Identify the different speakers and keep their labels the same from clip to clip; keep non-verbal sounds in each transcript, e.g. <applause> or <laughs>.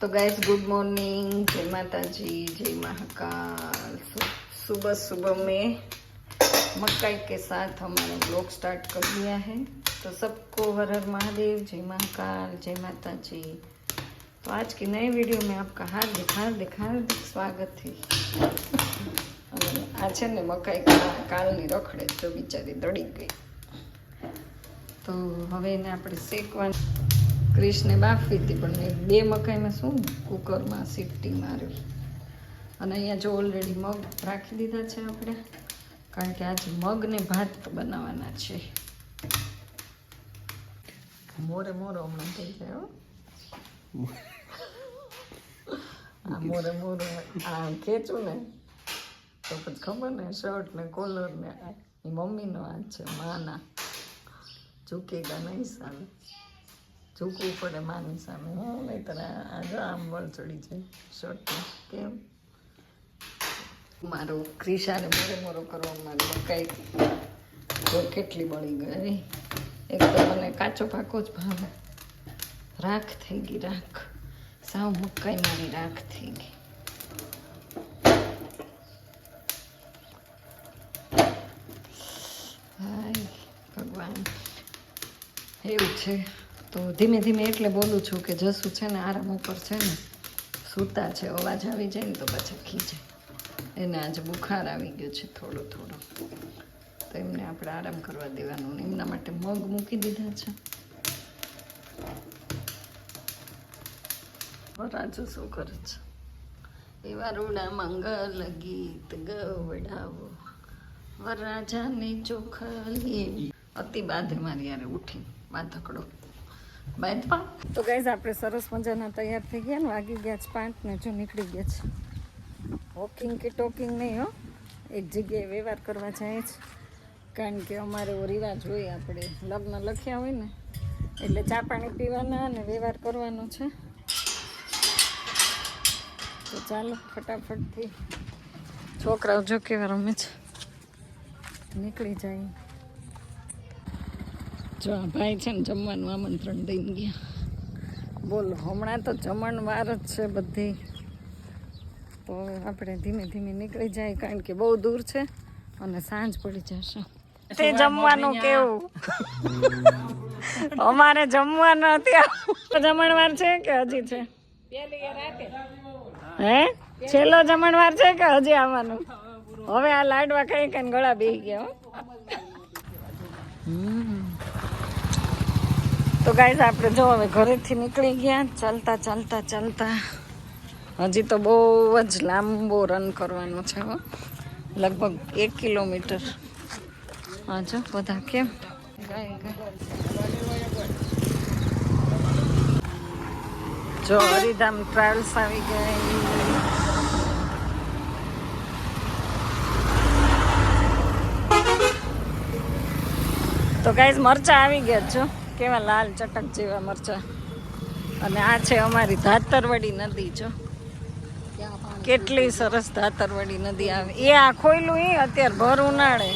Speaker 1: तो guys good morning जय माता जी जय महाकाल सु- सुबह सुबह में मकई के साथ हमारा ब्लॉग स्टार्ट कर दिया है तो सबको हर हर महादेव जय महाकाल जय माता जी तो आज की नई वीडियो में आपका हार्दिक हार्दिक हार्दिक स्वागत है અને આ છે ને મકાઈ કા- કાલની રખડે તો બિચારી દળી ગઈ તો હવે એને આપણે શેકવાની ક્રિશને બાફી હતી પણ મેં બે મકાઈમાં શું કુકરમાં સીટી મારવી અને અહીંયા જો ઓલરેડી મગ રાખી દીધા છે આપણે, કારણ કે આજે મગને ભાત બનાવવાના છે. મોરે મોરો હમણાં થઈ હો. આ મોરે મોરો, આ ખેંચું ને, તો પછી ખબર ને શર્ટ ને કોલર ને એ મમ્મીનો હાથ છે, માના. ચૂકેગા નહીં સામે ઝૂકવું પડે માની સામે. હું નહીં તને આજે આમ વળ ચડી જાય શર્ટમાં કેમ? મારો ક્રિશાને મોરે મોરો કરવા મારી મકાઈ જો કેટલી બળી ગઈ. એક તો મને કાચો પાકો જ ભાવે. રાખ થઈ ગઈ, રાખ. સાવ મકાઈ મારી રાખ થઈ ગઈ. ભગવાન. એવું છે. તો ધીમે ધીમે એટલે બોલું છું કે જસુ છે ને આરામ ઉપર છે ને, સૂતા છે, અવાજ આવી જાય ને તો પછી ખીચે એને આજે બુખાર આવી ગયો છે થોડો થોડો. તો એમને આપણે આરામ કરવા દેવાનું એમના માટે મગ મૂકી દીધા છે. રાજુ શું કરે છે. એવા રૂડા મંગલ ગીત ગવડાવો. વરરાજાને ચોખલી અતિ બાધે મારી યારે ઉઠી પા તો ગાઈઝ આપણે સરસ મજાના તૈયાર થઈ ગયા ને, વાગી ગયા છે પાંચ ને જો નીકળી ગયા છે. વોકિંગ કે ટોકિંગ નહીં હો, એક જગ્યાએ વ્યવહાર કરવા જાય છે. કારણ કે અમારે એવો રિવાજ હોય, આપણે લગ્ન લખ્યા હોય ને, એટલે ચા પાણી પીવાના અને વ્યવહાર કરવાનો છે. તો ચાલો, ફટાફટથી. છોકરાઓ જો કેવા રમે છે. નીકળી જાય. જો આ ભાઈ છે ને જમવાનું આમંત્રણ દઈને ગયા. બોલો હમણાં તો જમણવાર જ છે બધી. તો આપણે ધીમે ધીમે નીકળી જાય કારણ કે બહુ દૂર છે અને સાંજ પડી જશે. તે જમવાનું કેવું? <laughs> અમારે જમવાનું અત્યારે જમણવાર છે કે હજી છે? હે? છેલ્લો જમણવાર છે કે હજી આવવાનું? હવે આ લાડવા કઈ કઈ ગળા બે ગયા હો. હમ. તો ગાઈઝ આપણે જો હવે ઘરેથી નીકળી ગયા. ચાલતા ચાલતા ચાલતા. હજી તો બહુ જ લાંબો રન કરવાનો છે હો. લગભગ એક કિલોમીટર. હા, જો, બધા કેમ? ગાય ગાય જો, હરિધામ ટ્રાવેલ્સ આવી ગઈ તો ગાઈઝ મરચા આવી ગયા છો કેવા લાલ ચટક જેવા મરચા. અને આ છે અમારી ધાતરવડી નદી, જો. કેટલી સરસ ધાતરવડી નદી આવે. એ આ ખોયલું એ અત્યારે ભર ઉનાળે.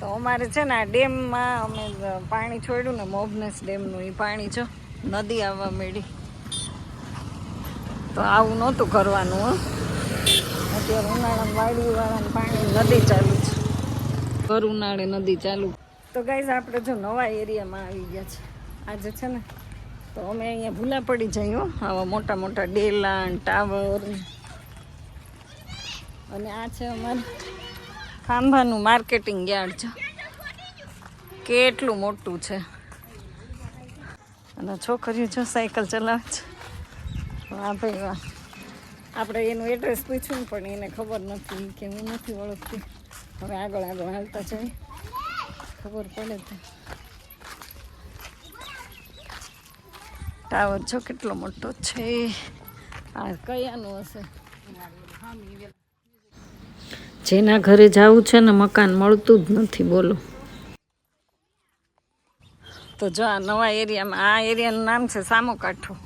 Speaker 1: તો અમારે છે ને આ ડેમમાં અમે પાણી છોડ્યું ને મોબનેસ ડેમનું એ પાણી, જો, નદી આવવા મળી તો આવું નહોતું કરવાનું, હો. અત્યારે ઉનાળામાં વાડી વાળાને પાણી નદી ચાલુ છે. ભર ઉનાળે નદી ચાલુ. તો ગાઈઝ આપણે જો નવા એરિયામાં આવી ગયા છે આજે છે ને, તો અમે અહીંયા ભૂલા પડી જઈએ આવા મોટા મોટા ડેલા ટાવર અને આ છે અમારું ખાંભાનું માર્કેટિંગ યાર્ડ છે. કેટલું મોટું છે. અને છોકરીઓ જો સાયકલ ચલાવે છે. વાહ ભાઈ વાહ. આપણે એનું એડ્રેસ પૂછ્યું પણ એને ખબર નથી, કે હું નથી ઓળખતી. હવે આગળ આગળ હાલતા જઈએ. ખબર પડે ટાવર જો કેટલો મોટો છે. આ કયાનું હશે? જેના ઘરે જવું છે ને મકાન મળતું જ નથી, બોલો. તો જો આ નવા એરિયામાં, આ એરિયાનું નામ છે સામો કાંઠો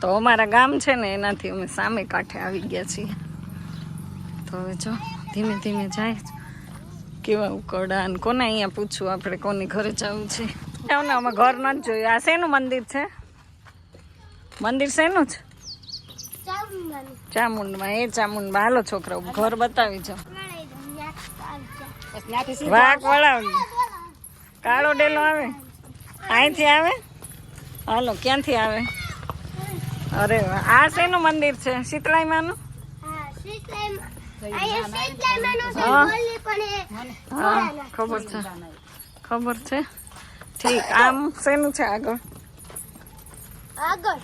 Speaker 1: તો અમારા ગામ છે ને એનાથી અમે સામે કાંઠે આવી ગયા છીએ. તો હવે જો, ધીમે ધીમે જાય. છે. કેવા ઉકળા અને કોને અહીંયા પૂછવું? આપણે કોની ઘરે જવું છે? ને અમે ઘર નથી જોયું. આ શેનું મંદિર છે? મંદિર શેનું છે? ચામુંડમાં. એ ચામુંડમાં. હાલો છોકરાઓ ઘર બતાવી જાઓ. વાઘ વળાવી. કાળો ડેલો આવે? અહીંથી આવે? હાલો ક્યાંથી આવે? અરે. આ શેનું મંદિર છે? શીતળાઈ માનું હા ખબર છે. ખબર છે? ઠીક આમ શેનું છે આગળ?
Speaker 2: આગળ.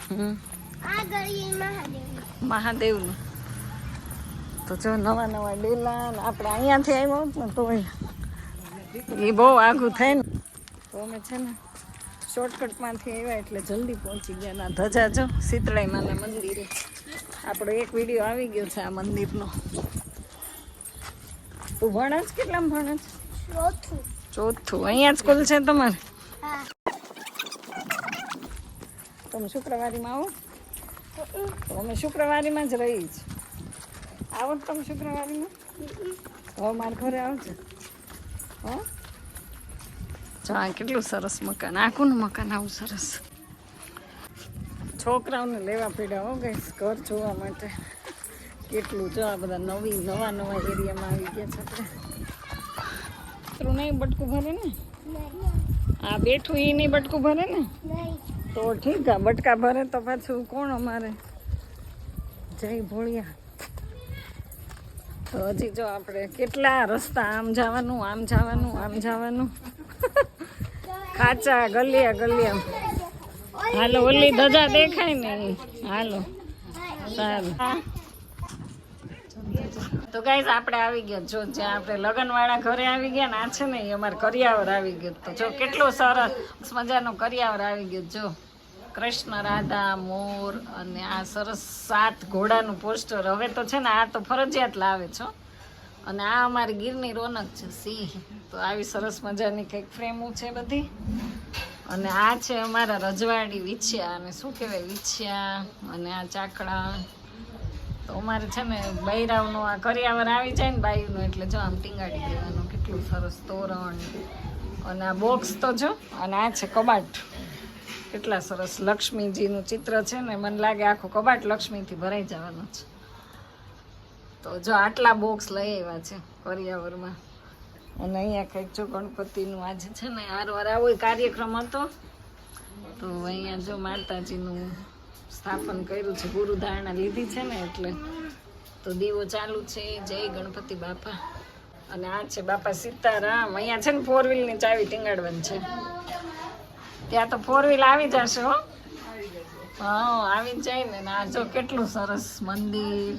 Speaker 1: મહાદેવનું. તો જો નવા નવા ડેલા ને આપણે અહીંયાથી આવ્યો ને તો એ બહુ આઘું થાય ને તો અમે છે ને શોર્ટકટમાંથી આવ્યા એટલે જલ્દી પહોંચી ગયા. ના ધજા જો શીતળાઈ માના મંદિરે. આપણો એક વીડિયો આવી ગયો છે આ મંદિરનો. તું ભણે છે કેટલામાં ભણે છે
Speaker 2: ચોથું.
Speaker 1: ચોથું. અહીંયા સ્કૂલ છે તમારે? તમે શુક્રવારીમાં આવો? અમે શુક્રવારીમાં જ રહી છે આવો તમે શુક્રવારીમાં? હવે મારા ઘરે આવજો. હો? જો આ કેટલું સરસ મકાન. આખું મકાન આવું સરસ. છોકરાઓને લેવા પીડા હો ગઈ ઘર જોવા માટે. કેટલું જો આ બધા નવી, નવા નવા એરિયામાં આવી ગયા છે આપણે. નહીં બટકું ભરે ને? આ બેઠું એ નહીં બટકું ભરે ને? તો ઠીક આ બટકા ભરે તો પાછું કોણ અમારે? જય ભોળિયા. તો હજી જો આપણે કેટલા રસ્તા આમ જવાનું આમ જવાનું આમ જવાનું. કાચા ગલિયા ગલિયા. હાલો, ઓલી ધજા દેખાય ને હાલો, સારું. તો ગાઈઝ આપણે આવી ગયા જો જ્યાં આપણે લગ્નવાળા ઘરે આવી ગયા ને, આ છે ને એ અમારે કરિયાવર આવી ગયું. તો જો કેટલું સરસ મજાનો કરિયાવર આવી ગયું. જો કૃષ્ણ, રાધા, મોર અને આ સરસ સાત ઘોડાનું પોસ્ટર. હવે તો છે ને આ તો ફરજિયાત લાવે છો અને આ અમારી ગીરની રોનક છે, સિંહ. તો આવી સરસ મજાની કંઈક ફ્રેમો છે બધી. અને આ છે અમારા રજવાડી વિછ્યા. અને શું કહેવાય? વિછ્યા અને આ ચાકડા. તો અમારે છે ને બૈરાવનું આ કરિયાવર આવી જાય ને બાયુનું, એટલે જો આમ ટીંગાડી દેવાનું, કેટલું સરસ તોરણ. અને આ બોક્સ તો જો, અને આ છે કબાટ. કેટલા સરસ લક્ષ્મીજીનું ચિત્ર છે ને, મને લાગે આખું કબાટ લક્ષ્મીથી ભરાઈ જવાનું છે. તો જો આટલા બોક્સ લઈ આવ્યા છે કરિયાવરમાં. અને અહીંયા કંઈક જો ગણપતિનું આજે છે ને હારવાર આવો કાર્યક્રમ હતો. તો અહીંયા જો માતાજીનું સ્થાપન કર્યું છે ગુરુ ધારણા લીધી છે ને એટલે. તો દીવો ચાલુ છે, જય ગણપતિ બાપા. અને આ છે બાપા સીતારામ. અહીંયા છે ને ફોર વ્હીલની ચાવી ટીંગાડવાની છે. ત્યાં તો ફોર વ્હીલ આવી જશે હો. હા આવી જાય ને ને આ જો કેટલું સરસ મંદિર.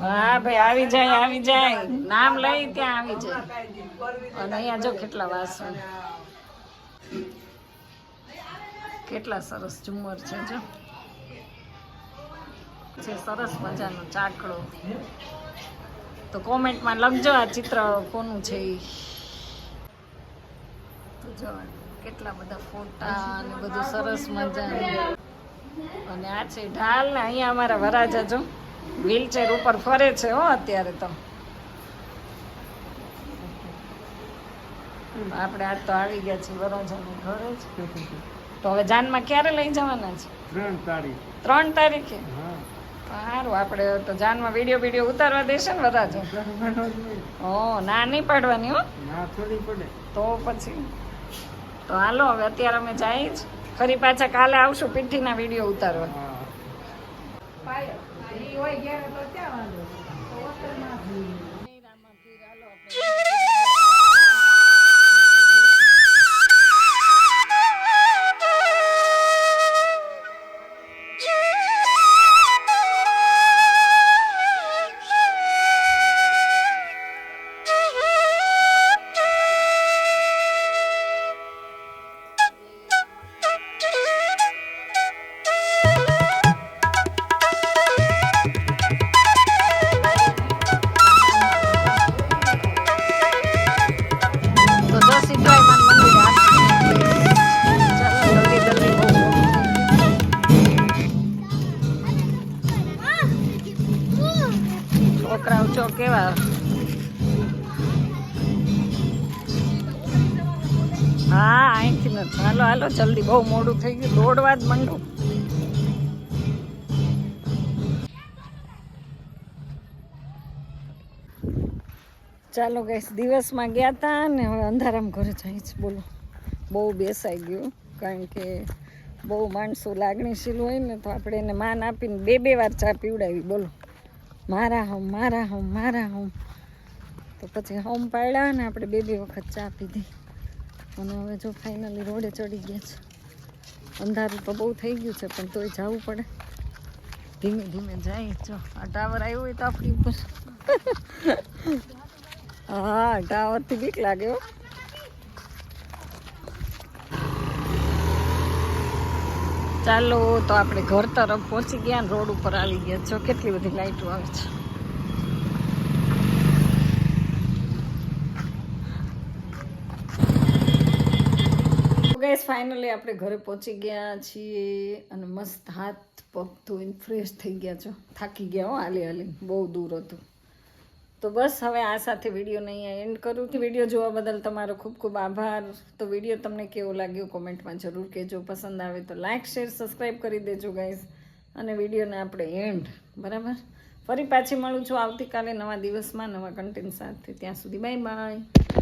Speaker 1: હા ભાઈ, આવી જાય આવી જાય. નામ લઈ ત્યાં આવી જાય. અને અહીંયા જો કેટલા વાસણ. કેટલા સરસ ઝુમર છે જો. છે સરસ મજાનો ચાકડો તો કોમેન્ટમાં લખજો આ ચિત્ર કોનું છે એ તો જો, કેટલા બધા ફોટા અને બધું સરસ મજાનું. અને આ છે ઢાલ ને અહીંયા અમારા વરાજા જો. વ્હીલચેર ઉપર ફરે છે હો અત્યારે તો. આપણે આજ તો આવી ગયા છીએ વરાજાના ઘરે જ. તો હવે જાનમાં ક્યારે લઈ જવાના છે?
Speaker 3: ત્રણ તારીખ.
Speaker 1: ત્રણ તારીખે? સારું આપણે તો જાનમાં વીડિયો વીડિયો ઉતારવા દેશે ને
Speaker 3: બધા જો.
Speaker 1: ઓ ના નહીં પાડવાની હો.
Speaker 3: ના થોડી પડે.
Speaker 1: તો પછી? તો હાલો હવે અત્યારે અમે જઈએ જ. ફરી પાછા કાલે આવશું પીઠીના વીડિયો ઉતારવા.
Speaker 3: હા.
Speaker 1: તો જલ્દી બહુ મોડું થઈ ગયું, દોડવા જ માંડું. ચાલો ગઈશ દિવસમાં ગયા હતા ને હવે અંધારામાં ઘરે જાય છે બોલો. બહુ બેસાઈ ગયું, કારણ કે બહુ માણસો લાગણીશીલ હોય ને તો આપણે એને માન આપીને બે બે વાર ચા પીવડાવી, બોલો. મારા હમ મારા હમ મારા હમ. તો પછી હમ પાડ્યા ને આપણે બે બે વખત ચા પીધી. અને હવે જો ફાઇનલી રોડે ચડી ગયા છે. અંધારું તો બહુ થઈ ગયું છે, પણ તોય જવું પડે. ધીમે ધીમે જાય. જો, આ ટાવર આવ્યો હોય તો આપણી ઉપર. <laughs> હા, ટાવરથી બીક લાગે ચાલો, તો આપણે ઘર તરફ પહોંચી ગયા રોડ ઉપર આવી ગયા. જો, કેટલી બધી લાઈટો આવે છે. ગેસ ફાઇનલી આપણે ઘરે પહોંચી ગયા છીએ અને મસ્ત હાથ પગ ધોઈને ફ્રેશ થઈ ગયા છો. થાકી ગયા હો હાલી હાલી. બહુ દૂર હતું. તો બસ હવે આ સાથે વિડીયોને અહીંયા એન્ડ કરું છું. વીડિયો જોવા બદલ તમારો ખૂબ ખૂબ આભાર. તો વીડિયો તમને કેવો લાગ્યો કોમેન્ટમાં જરૂર કહેજો. પસંદ આવે તો લાઇક શેર સબસ્ક્રાઈબ કરી દેજો ગાઈઝ અને વિડીયોને આપણે એન્ડ બરાબર? ફરી પાછી મળું છું આવતીકાલે નવા દિવસમાં, નવા કન્ટેન્ટ સાથે. ત્યાં સુધી બાય બાય